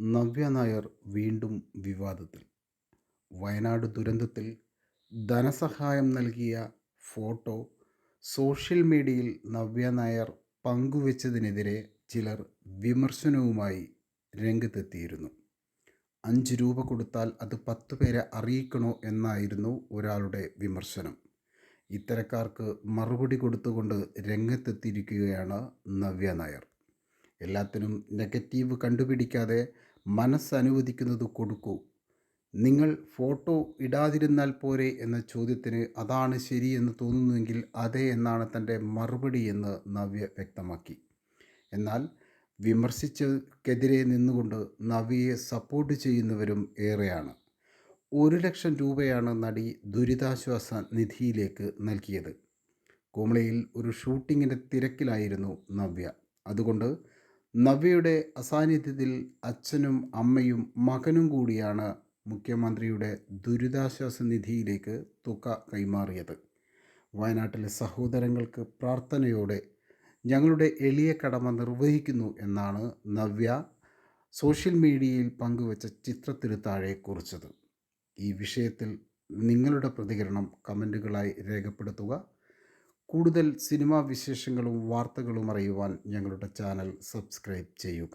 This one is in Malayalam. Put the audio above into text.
നവ്യ നായർ വീണ്ടും വിവാദത്തിൽ. വയനാട് ദുരന്തത്തിൽ ധനസഹായം നൽകിയ ഫോട്ടോ സോഷ്യൽ മീഡിയയിൽ നവ്യ നായർ പങ്കുവച്ചതിനെതിരെ ചിലർ വിമർശനവുമായി രംഗത്തെത്തിയിരുന്നു. അഞ്ച് രൂപ കൊടുത്താൽ അത് പത്ത് പേരെ അറിയിക്കണോ എന്നായിരുന്നു ഒരാളുടെ വിമർശനം. ഇത്തരക്കാർക്ക് മറുപടി കൊടുത്തുകൊണ്ട് രംഗത്തെത്തിയിരിക്കുകയാണ് നവ്യ നായർ. എല്ലാത്തിനും നെഗറ്റീവ് കണ്ടുപിടിക്കാതെ മനസ്സനുവദിക്കുന്നത് കൊടുക്കൂ. നിങ്ങൾ ഫോട്ടോ ഇടാതിരുന്നാൽ പോരെ എന്ന ചോദ്യത്തിന് അതാണ് ശരിയെന്ന് തോന്നുന്നുവെങ്കിൽ അതെ എന്നാണ് തന്റെ മറുപടി എന്ന് നവ്യ വ്യക്തമാക്കി. എന്നാൽ വിമർശിച്ചക്കെതിരെ നിന്നുകൊണ്ട് നവ്യയെ സപ്പോർട്ട് ചെയ്യുന്നവരും ഏറെയാണ്. ഒരു ലക്ഷം രൂപയാണ് നടി ദുരിതാശ്വാസ നിധിയിലേക്ക് നൽകിയത്. കോമളയിൽ ഒരു ഷൂട്ടിങ്ങിന്റെ തിരക്കിലായിരുന്നു നവ്യ. അതുകൊണ്ട് നവ്യയുടെ അസാന്നിധ്യത്തിൽ അച്ഛനും അമ്മയും മകനും കൂടിയാണ് മുഖ്യമന്ത്രിയുടെ ദുരിതാശ്വാസ നിധിയിലേക്ക് തുക കൈമാറിയത്. വയനാട്ടിലെ സഹോദരങ്ങൾക്ക് പ്രാർത്ഥനയോടെ ഞങ്ങളുടെ എളിയ കടമ നിർവഹിക്കുന്നു എന്നാണ് നവ്യ സോഷ്യൽ മീഡിയയിൽ പങ്കുവച്ച ചിത്രത്തിന് താഴെ കുറിച്ചത്. ഈ വിഷയത്തിൽ നിങ്ങളുടെ പ്രതികരണം കമന്റുകളായി രേഖപ്പെടുത്തുക. കൂടുതൽ സിനിമാ വിശേഷങ്ങളും വാർത്തകളും അറിയുവാൻ ഞങ്ങളുടെ ചാനൽ സബ്സ്ക്രൈബ് ചെയ്യുക.